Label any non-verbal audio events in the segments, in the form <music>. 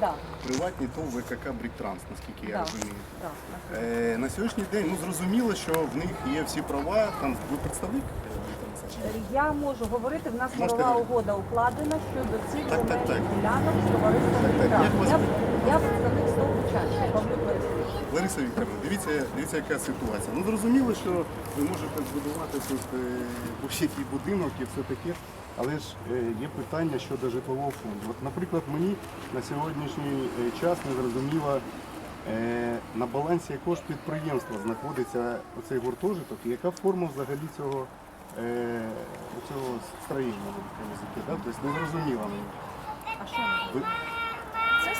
Да, Приватні ТОВ ВКК Бріктранс, наскільки я Да. розумію. да. Е, на сьогоднішній день ну, зрозуміло, що в них є всі права. Там ви представник е, Бріктранса? Я можу говорити, в нас Можете мирова говорити. угода укладена щодо цих Так, так, земельних так. ділянок з товариством Так, так. «Мігрант». Як вас- Я, я представник Стовбучанська, Павлюк Борисович. Лариса Вікторовна, дивіться, дивіться, яка ситуація. Ну зрозуміло, що ви можете збудувати тут е, будь-який будинок і все таке, але ж е, є питання щодо житлового фонду. От, наприклад, мені на сьогоднішній е, час не зрозуміло, на балансі якого ж підприємства знаходиться оцей гуртожиток, і яка форма взагалі цього, цього строєння, будемо да? Тобто не зрозуміло мені. А що ми Ви, Це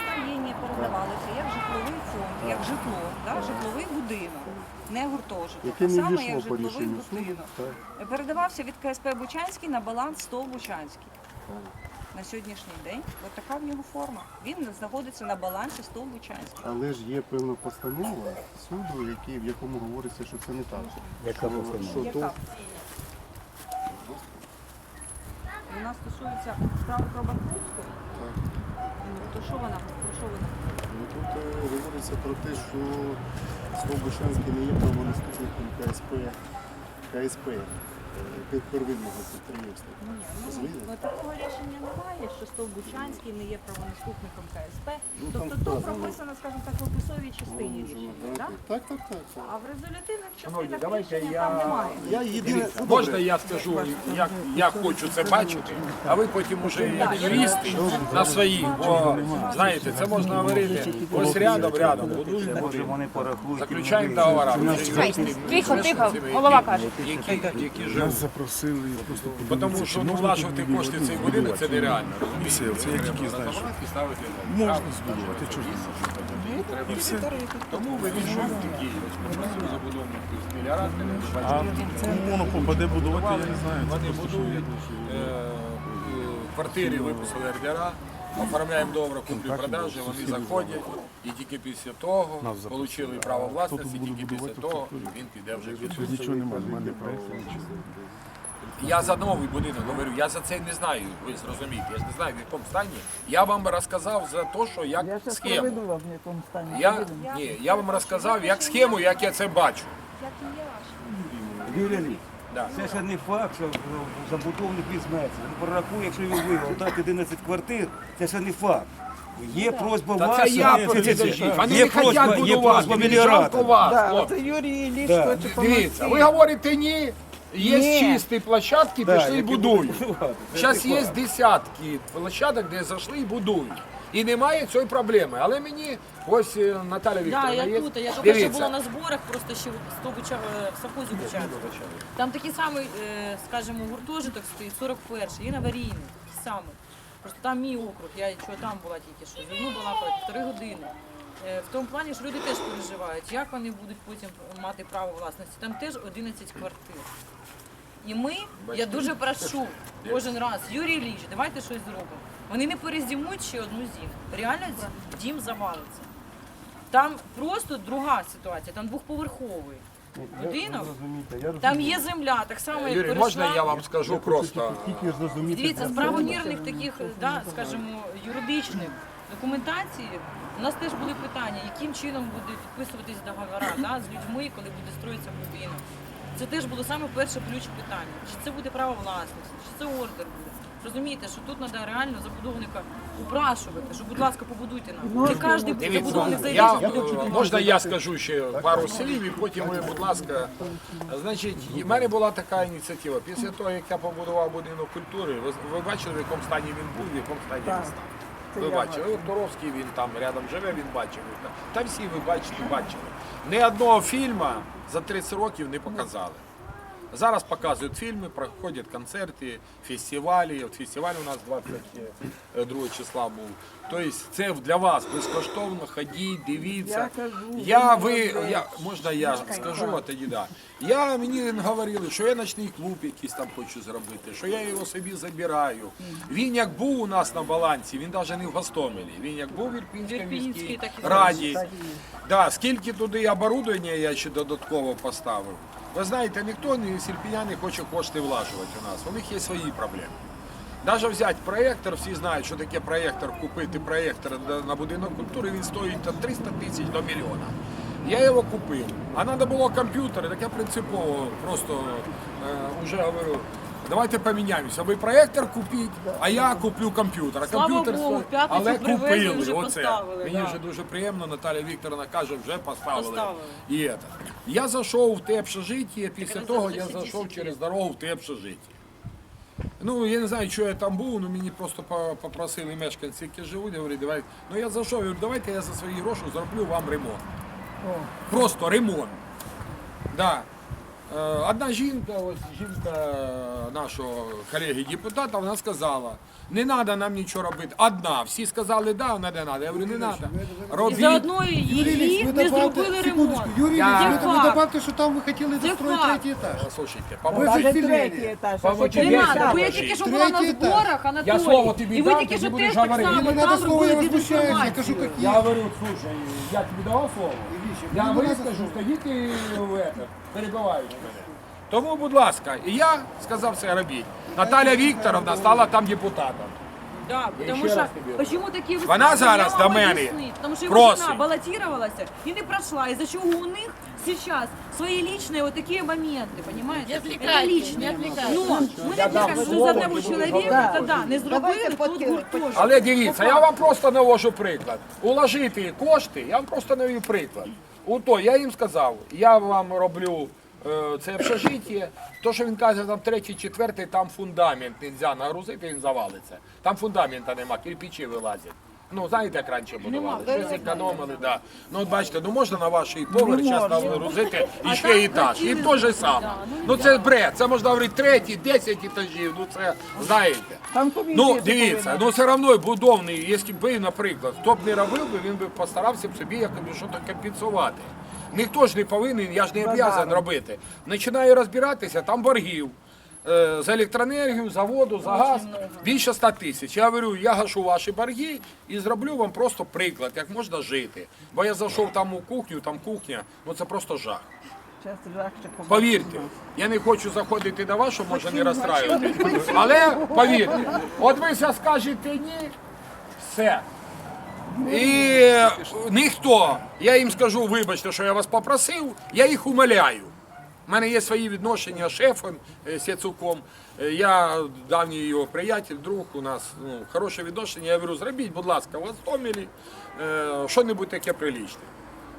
передавалося як житловий фонд, як житло, да? житловий будинок, не гуртожиток. яке а не саме як по житловий рішенню суду. будинок. Так, Передавався від КСП Бучанський на баланс СТОВ Бучанський. На сьогоднішній день от така в нього форма. Він знаходиться на балансі СТОВ Бучанський. Але ж є певна постанова суду, який, в якому говориться, що це не так. Яка Що- постанова? що Яка? Вона стосується справи про банкрутство. Так. Ну, То що вона? Про що вона? Тут е, говориться про те, що Слобошанський не є правонаступником КСП, КСП під первинного підприємства. Ну, ні, ну, ну, такого рішення немає, що Стовбучанський не є правонаступником КСП. Ну, там тобто то вказано. прописано, скажімо так, в описовій частині рішення. Так, Так? так, так, так. А в резолютивних Шановні, частинах давайте рішення я- там немає. Я єдине... Ну, Можна я скажу, як я хочу це бачити, а ви потім уже як юристи на свої. Бо знаєте, це можна говорити ось рядом, рядом будуємо, будуємо. заключаємо договори. Вже Тихо, тихо, голова каже. Які, які живуть. Нас запросили просто Тому що ну, влажувати кошти цей будинок це нереально. все, це я тільки знаю, що можна збудувати, чого ж не можна. І все. Тому вирішуємо такі забудовників мільярдами. А кому воно попаде будувати, я не знаю. Вони будують е, е, квартири, виписали РДРА, оформляємо договор куплі-продажі, вони заходять, і тільки після того отримали право власності, тільки після того він піде вже під мене. Я за новий будинок говорю, я за це не знаю, ви зрозумієте, я ж не знаю в якому стані. Я вам розказав за те, що як Я схему. проведу вам в якому стані. Я, ні, я вам розказав як схему, як я це бачу. Як і я. Це ще не факт, що забудовник візьметься. Він прорахує, якщо він виграв дати 11 квартир, це ще не факт. Є просьба Та вас, це я є- підождіть. Вони є не просьба, є будувати, просьба жалко вас, Да, хлопці. це Юрій Ілліч Да. хоче Дивіться, ви помогти. говорите ні, є Ні. чисті площадки, Да, пішли і будують. Це Зараз є десятки площадок, де зайшли і будують. І немає цієї проблеми. Але мені ось е, Наталя Да, Вікторовна я є. тут. Я тільки що була на зборах, просто ще в Стобуча в совхозі Бучанську. Там такий самий, е, скажімо, гуртожиток стоїть, 41-й, він аварійний, такий самий. Просто там мій округ, я що там була тільки що. Зі мною була півтори години. Е, В тому плані, що люди теж переживають, як вони будуть потім мати право власності. Там теж 11 квартир. І ми, я дуже прошу кожен раз, Юрій Ілліч, давайте щось зробимо. Вони не перезимують ще одну зиму. Реально дім завалиться. Там просто друга ситуація, там двохповерховий будинок, там є земля, так само як Юрій, можна я вам скажу просто? Тільки зрозуміти. Дивіться, з правомірних таких, да, скажімо, юридичних документацій у нас теж були питання, яким чином буде підписуватись договора да, з людьми, коли буде строїтися будинок. Це теж було саме перше ключ питання. Чи це буде право власності, чи це ордер буде. Розумієте, що тут треба реально забудовника упрашувати, що, будь ласка, побудуйте нам. Не кожен забудовник зайде, я, що буде е, можна я скажу ще пару слів і потім ви, будь ласка. Значить, в мене була така ініціатива. Після того, як я побудував будинок культури, ви, ви бачили, в якому стані він був, в якому стані він став. Ви бачили, от Туровський він там рядом живе, він бачив. Та- Та всі ви бачите, бачили. Ні одного фільму за 30 років не показали. Зараз показують фільми, проходять концерти, фестивалі. От фестиваль у нас 22 числа був. Тобто це для вас безкоштовно, ходіть, дивіться. Я ви ви, я, можна я скажу, а тоді да. Я мені говорили, що я ночний клуб якийсь там хочу зробити, що я його собі забираю. Він як був у нас на балансі, він навіть не в Гостомелі. Він як був в Ірпінській Ірпінській, міській раді. Да, скільки туди оборудовання я ще додатково поставив. Ви знаєте, ніхто не сільпіня не хоче кошти влажувати у нас. У них є свої проблеми. Навіть взяти проєктор, всі знають, що таке проєктор, купити проєктор на- будинок культури, він стоїть там 300 тисяч до мільйона. Я його купив. А треба було комп'ютер, так я принципово просто е, вже говорю. Давайте поміняємося. Ви проєктор купіть, а я куплю комп'ютер. А Слава комп'ютер Богу, стоїть- в п'ятницю але привезли, купили вже оце. поставили, Мені да. вже дуже приємно. Наталя Вікторовна каже, вже поставили. Поставили. І это. Я зайшов в те общежиття, після того я зайшов через дорогу в те общежиття. Ну, я не знаю, що я там був, ну мені просто по- попросили мешканці, які живуть, говорять, давай. Ну я зайшов, я говорю, давайте я за свої гроші зроблю вам ремонт. Просто ремонт. Да. Е, Одна жінка, ось жінка нашого колеги депутата, вона сказала, не треба нам нічого робити. Одна. Всі сказали, да, не треба. Я говорю, не треба. І Робіть. за одної її не зробили ремонт. Юрій Я- Ильич, ви факт. добавте, що там ви хотіли Це достроїти факт. третій етаж. Слушайте, Ви ж Даже третій етаж. По а що воді- Не треба, бо я тільки що була на Третій етаж. зборах, Анатолій. Я слово тобі І ви дам, тільки що будеш теж так говорити. само Мені там слово, я робили возмущаюсь, я кажу, як Я говорю, слушай, я тобі давав слово? Я вискажу, стоїть і в мене. Тому, будь ласка, і я сказав це робіть. Наталя Вікторовна стала там депутатом. Да, Я потому ще что раз тобі почему такие Вона высказывания, зараз я вам до мене об'ясню. Потому что его просить. жена баллотировалась и не прошла, из-за чего у них сейчас свои личные вот такие моменты, понимаете? Не Это отвлекайте, личные. не отвлекайте. Но мы Я дам например, слово, за одного ти будеш человека, говорити. тогда не зробили, тут подкинемо. гуртожиток. Але дивіться, я вам просто навожу приклад. Уложити кошти, я вам просто навів приклад. У то я їм сказав, я вам роблю е, це общежиття, то, що він каже, там третій, четвертий, там фундамент не можна нагрузити, він завалиться. Там фундамента нема, кирпичі вилазять. Ну, знаєте, як раніше будували, щось економили, да. Ну, от бачите, ну можна на вашій поверх зараз нагрузити і ще етаж. І то же саме. Ну це бред, це можна говорити третій, десять етажів, ну це знаєте. Ну, дивіться, ну все одно будовний, якщо б наприклад, хто б не робив би, він би постарався б собі якось щось компенсувати. Ніхто ж не повинен, я ж не обов'язаний робити. Починаю розбиратися, там боргів. е, За електроенергію, за воду, за газ більше 100 тисяч. Я говорю, я гашу ваші борги і зроблю вам просто приклад, як можна жити. Бо я зайшов там у кухню, там кухня, ну це просто жах. Повірте, я не хочу заходити до вас, щоб може не розстраювати. Але повірте, от ви зараз скажете ні, все. І ніхто, я їм скажу, вибачте, що я вас попросив, я їх умоляю. У мене є свої відношення з шефом е, Сєцуком. Е, Я давній його приятель, друг, у нас ну, хороше відношення. Я говорю, зробіть, будь ласка, в Гостомелі е, що-небудь таке приличне.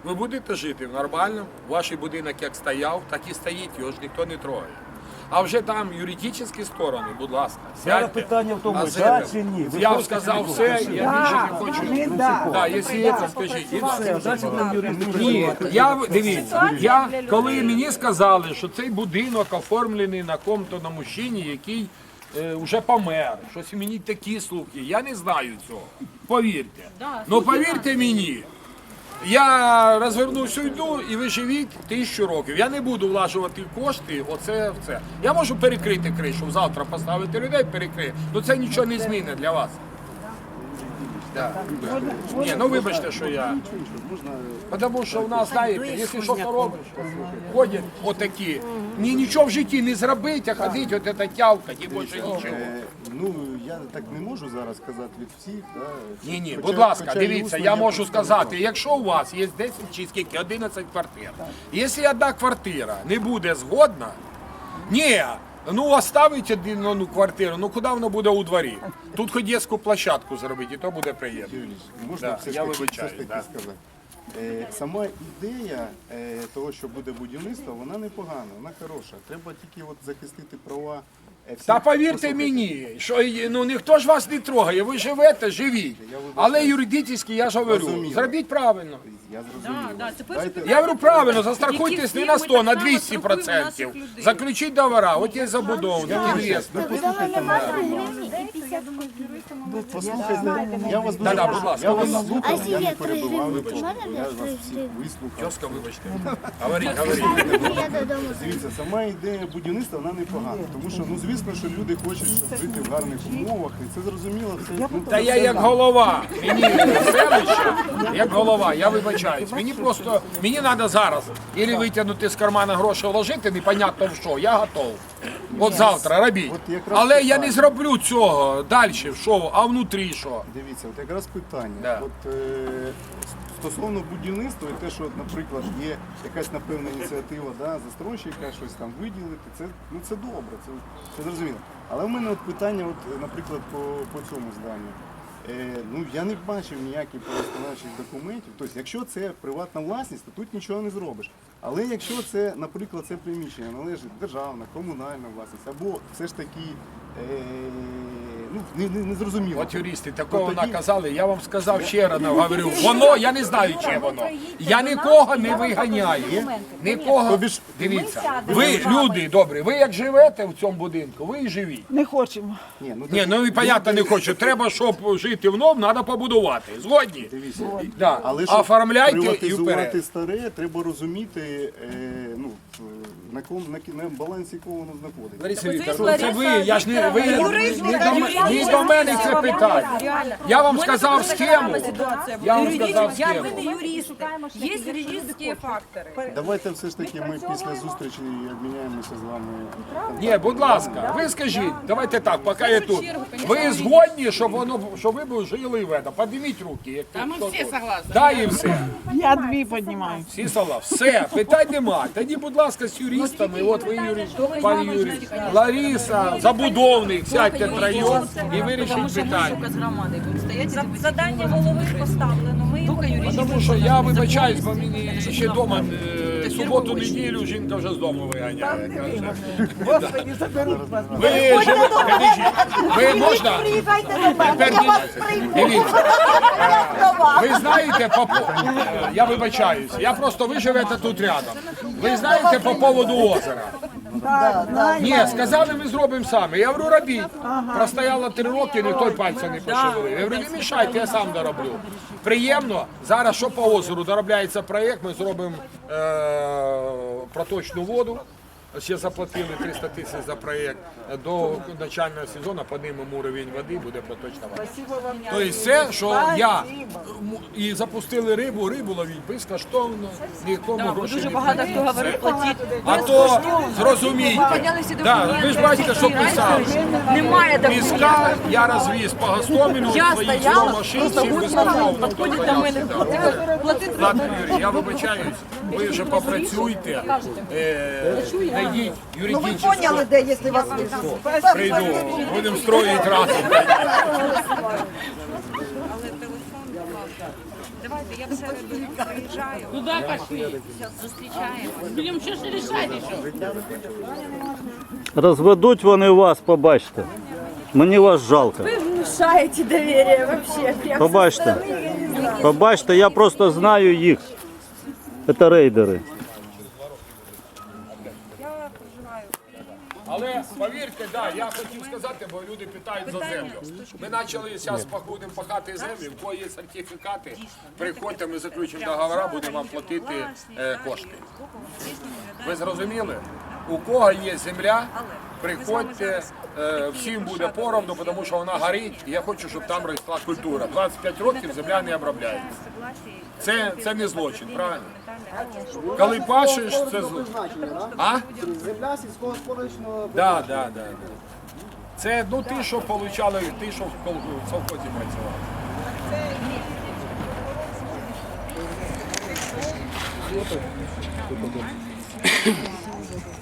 Ви будете жити в нормальному, ваш будинок як стояв, так і стоїть, його ж ніхто не трогає. А вже там юридичні сторони, будь ласка, Зараз питання в тому, на да чи ні? Ви Я хочете сказав чи все, я більше не хочу. Не да. Так, якщо є, то скажіть. Все, далі нам юристи Ні, я дивіться, я коли мені сказали, що цей будинок оформлений на ком-то на мужчині, який е, вже помер. Щось мені такі слухи. Я не знаю цього. Повірте. Да, ну повірте мені. Я розвернувся йду і ви живіть тисячу років. Я не буду влажувати кошти. Оце в це. Я можу перекрити кришу, завтра поставити людей, перекрити. Ну це нічого не змінить для вас. Да. Ні, ну вибачте, що я. Тому що в нас, знаєте, якщо щось робиш, ходять отакі. Ні, нічого в житті не зробить, а ходить от ця тявка, і більше нічого. Е, Ну, я так не можу зараз сказати від всіх. Да. Ні, ні, Хоча- будь ласка, хоча і дивіться, усно я можу сказати, якщо у вас є 10 чи скільки, 11 квартир, якщо одна квартира не буде згодна, ні, ну оставить одну ну, квартиру, ну куди воно буде у дворі? Тут хоч дитячу площадку зробити, і то буде приємно. Можна Да, все ж я таки, вибачаюсь, все ж да. сказати. Е, Сама ідея е, того, що буде будівництво, вона непогана, вона хороша. Треба тільки от захистити права. е, всіх. Та повірте Послухайте, мені, що ну ніхто ж вас не трогає, ви живете, живіть. Але юридично, я ж говорю, зробіть правильно. Я зрозумів. Да, да. Дайте- Я говорю правильно, застрахуйтесь не на ми 100, на так 200 страхуємо процентів. Заключіть договора, от є забудовник, інвестор. Послухайте, я вас дуже Да-да, прошу. будь ласка. Я вас А слухав, я не я перебував, три вибачте. гривні? Я вас я всіх вислухав. Тьоска, вибачте. Говоріть, говоріть. Я додому. Дивіться, сама ідея будівництва вона непогана, тому що ну звісно, що люди хочуть щоб жити в гарних умовах, і це зрозуміло. Це ну, Та я як голова, мені селище, як голова, я вибачаюсь. Мені просто, мені треба зараз. Ілі витягнути з кармана гроші, вложити, непонятно в що, я готов. От завтра робіть. От якраз Але я не питання. зроблю цього далі, що, а внутрі що? Дивіться, от якраз питання. Да. От, е, стосовно будівництва і те, що, от, наприклад, є якась напевна ініціатива да, застройщика, щось там виділити, це, ну, це добре, це, це зрозуміло. Але в мене от питання, от, е, наприклад, по, по цьому зданню. Е, ну, я не бачив ніяких виконавчих документів. Тобто, якщо це приватна власність, то тут нічого не зробиш. Але якщо це, наприклад, це приміщення належить державна, комунальна власність, або все ж таки е, ну, не, не, не зрозуміло. От юристи такого То тоді- наказали, я вам сказав ще раз говорю, воно, я не знаю, чи воно. Я нікого не виганяю. Нікого. Тобі ж- Дивіться, ви люди добрі, ви як живете в цьому будинку, ви і живіть. Не хочемо. Ні, ну, Ні, ну і понятно не хочу. Треба, щоб жити в новому, треба побудувати. Згодні? Дивіться, Да. але щоб Оформляйте і приватизувати вперед. старе, треба розуміти, е, ну, на, ком, на, на балансі якого воно знаходиться. Лариса Вікторовна, це ви, я ж не ви не до, м- не до мене це питання. Я вам сказав схему. Я вам сказав схему. ви не юристи. Є юридичні фактори. Давайте все ж таки ми після зустрічі обміняємося з вами. Ні, будь ласка, ви скажіть, давайте так, поки я тут. Ви згодні, щоб воно щоб ви б жили в этом? Підніміть руки. Як Та ми всі согласні. Да, і все. Я дві піднімаю. Всі села. Все, питань нема. Тоді, будь ласка, з юристами, от ви юрист, пан юрист, Лариса, забудовник, сядьте троєм і вирішіть питання. З громадою будуть стояти. За- Завдання голови поставлено. Ми його Тому що я вибачаюсь, бо мені ще вдома е, суботу, неділю жінка вже з дому виганяє. каже. Господи, заберуть вас. Ви живете, подождіть, ви можна? Тепер ні- дивіться. Ви знаєте, е, я вибачаюсь, я просто ви живете тут рядом. Ви знаєте по поводу озера? Ні, сказали, ми зробимо саме. Я говорю, робіть. Простояло три роки, ніхто й пальця не пошевелив. Я говорю, не мішайте, я сам дороблю. Приємно. Зараз що по озеру доробляється проєкт, ми зробимо е- проточну воду. Ще заплатили 300 тисяч за проєкт. До начального сезону піднімемо уровень води, буде проточна вода. Тобто все, що я і запустили рибу, рибу ловіть безкоштовно, нікому грошей Дуже не багато хто говорить, платіть. А то зрозумійте, да, ви ж бачите, що писав. Немає. Піска я розвіз по Гостомелю Я своїй стояла, машинці просто безкоштовно. підходить до мене. Платити Ладно, Юрій, я вибачаюсь, ви вже попрацюйте, е, знайдіть юридичну Поняли, де, якщо вас прийду, будемо строїти разом. Але телефон, будь ласка. Давайте, я в середу приїжджаю. Куда пошли? Зустрічаємо. Будем что ж решать еще? Розведуть вони вас, побачите. Мені вас жалко. внушаете доверие вообще. Прям Побачите. Побачите, я просто знаю їх. Це рейдери. Я проживаю. Але повірте, да, я хотів сказати, бо люди питають за землю. Ми почали зараз будемо пахати землю, в кого є сертифікати, приходьте, ми заключимо договори, будемо вам платити е, кошти. Ви зрозуміли? У кого є земля, приходьте, е, всім буде поровну, тому що вона горить, і я хочу, щоб там росла культура. 25 років земля не обробляється. Це, це не злочин, правильно? Коли пашеш, це злочин. А? Земля сільськогосподарського Да, да, да, да. Це ну ті, що получали, ті, що в совхозі працювали.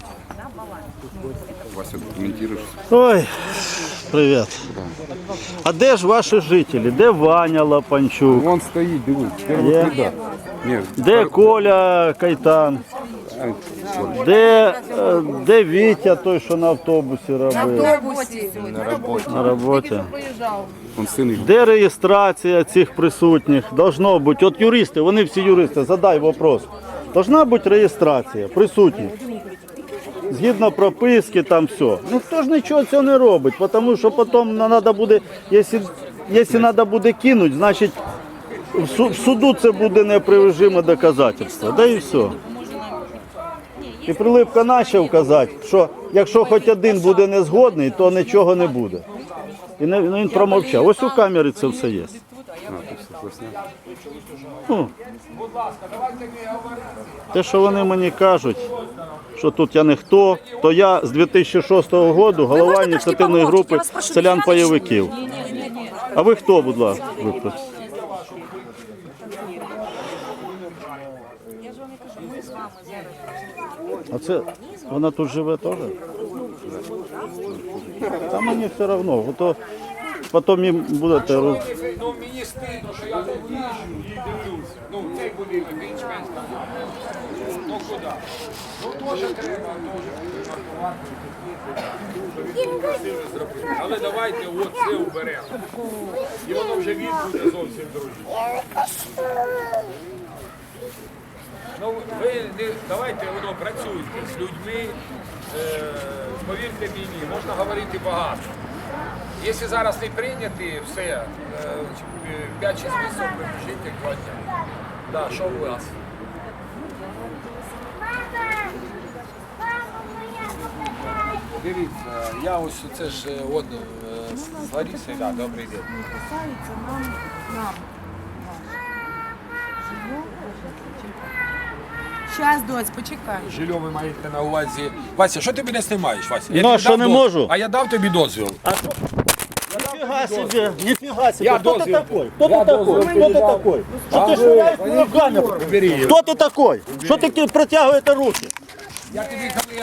<coughs> Вася, коментуєш? Ой, привіт. А де ж ваші жителі? Де Ваня Лапанчук? Вон стоїть, дивись, Є? Ні, Де Коля Кайтан? Де, е, де Вітя, той, що на автобусі робив? На роботі. он син їх. Де реєстрація цих присутніх? Должно бути. От юристи, вони всі юристи, задай вопрос. Должна бути реєстрація присутніх. Згідно прописки, там все. Ну хто ж нічого цього не робить, тому що потім треба буде, якщо, треба буде кинути, значить в, су- суду це буде непривижиме доказательство. Да і все. І Прилипка почав казати, що якщо хоч один буде незгодний, то нічого не буде. І не- ну, він промовчав. Ось у камері це все є. Ну, те, що вони мені кажуть, що тут я ніхто, то я з 2006 року голова ініціативної групи селян-пайовиків. А ви хто, будь ласка? Хто? А це вона тут живе теж? Та мені все одно, то потім їм будете роз... Ну мені стидно, що я тут їжджу і дивлюся. Ну, цей будинок більш-менш там. Ну куди? Теж треба, теж маркувати. Дуже красиво зробити. Але давайте от це уберемо. І воно вже від буде зовсім друге. Ну, ви не давайте воно працюйте з людьми. Е, повірте мені, можна говорити багато. Якщо зараз не прийняти все, е, 5-6 місяців прибіжіть як два дня. Да, що у вас? Дивіться, я ось це ж е, от е, з Ларісою, да, добрий день. Касається нам, нам. Щас, доць, почекай. Жильо ви маєте на увазі. Вася, що ти мене знімаєш, Вася? Ну, тобі а що, дав не доз- можу? А я дав тобі дозвіл. Нифига себе, нифига себе. Я Кто ты дозвіл. такой? Кто Я ты такой? дозвіл Кто ты передав. такой? Что ты швыряешь руками? Бери. Кто ты такой? Что ты протягиваешь руки? Я тобі коли